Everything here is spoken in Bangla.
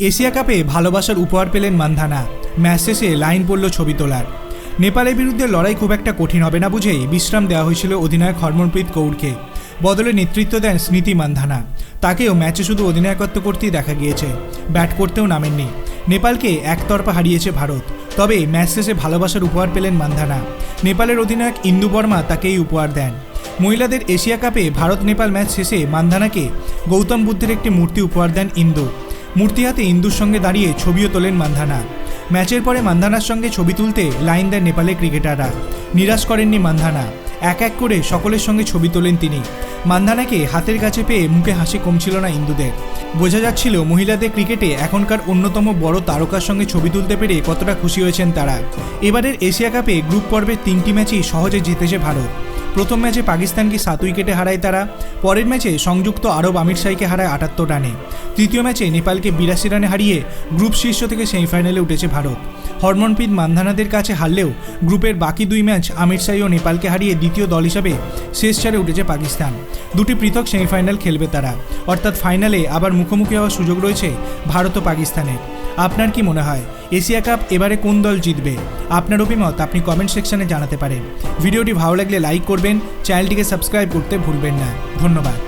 এশিয়া কাপে ভালোবাসার উপহার পেলেন মান্ধানা। ম্যাচ শেষে লাইন পড়ল ছবি তোলার। নেপালের বিরুদ্ধে লড়াই খুব একটা কঠিন হবে না বুঝেই বিশ্রাম দেওয়া হয়েছিল অধিনায়ক হরমনপ্রীত কৌরকে। বদলে নেতৃত্ব দেন স্মৃতি মান্ধানা। তাকেও ম্যাচে শুধু অধিনায়কত্ব করতেই দেখা গিয়েছে। ব্যাট করতেও নামেননি। নেপালকে একতরফা হারিয়েছে ভারত। তবে ম্যাচ শেষে ভালোবাসার উপহার পেলেন মান্ধানা। নেপালের অধিনায়ক ইন্দু বর্মা তাকেই উপহার দেন। মহিলাদের এশিয়া কাপে ভারত নেপাল ম্যাচ শেষে মান্ধানাকে গৌতম বুদ্ধের একটি মূর্তি উপহার দেন ইন্দু। মূর্তি হাতে ইন্দুর সঙ্গে দাঁড়িয়ে ছবিও তোলেন মান্ধানা। ম্যাচের পরে মান্ধানার সঙ্গে ছবি তুলতে লাইন দেন নেপালের ক্রিকেটাররা। নিরাশ করেননি মান্ধানা। এক এক করে সকলের সঙ্গে ছবি তোলেন তিনি। মান্ধানাকে হাতের কাছে পেয়ে মুখে হাসি কমছিল না ইন্দুদের। বোঝা যাচ্ছিল মহিলাদের ক্রিকেটে এখনকার অন্যতম বড় তারকার সঙ্গে ছবি তুলতে পেরে কতটা খুশি হয়েছেন তারা। এবারের এশিয়া কাপে গ্রুপ পর্বের তিনটি ম্যাচই সহজে জিতেছে ভারত। প্রথম ম্যাচে পাকিস্তানকে সাত উইকেটে হারায় তারা, পরের ম্যাচে সংযুক্ত আরব আমির শাহীকে হারায় আটাত্তর রানে। তৃতীয় ম্যাচে নেপালকে বিরাশি রানে হারিয়ে গ্রুপ শীর্ষ থেকে সেমিফাইনালে উঠেছে ভারত। হরমনপ্রীত মান্ধানাদের কাছে হারলেও গ্রুপের বাকি দুই ম্যাচ আমির শাহী ও নেপালকে হারিয়ে দ্বিতীয় দল হিসাবে শেষ চারে উঠেছে পাকিস্তান। দুটি পৃথক সেমিফাইনাল খেলবে তারা। অর্থাৎ ফাইনালে আবার মুখোমুখি হওয়ার সুযোগ রয়েছে ভারত ও পাকিস্তানের। আপনার কি মনে হয়? এশিয়া কাপ এবারে কোন দল জিতবে? আপনার অভিমত আপনি কমেন্ট সেকশনে জানাতে পারেন। ভিডিওটি ভালো লাগলে লাইক করবেন চ্যানেলটিকে সাবস্ক্রাইব করতে ভুলবেন না। ধন্যবাদ।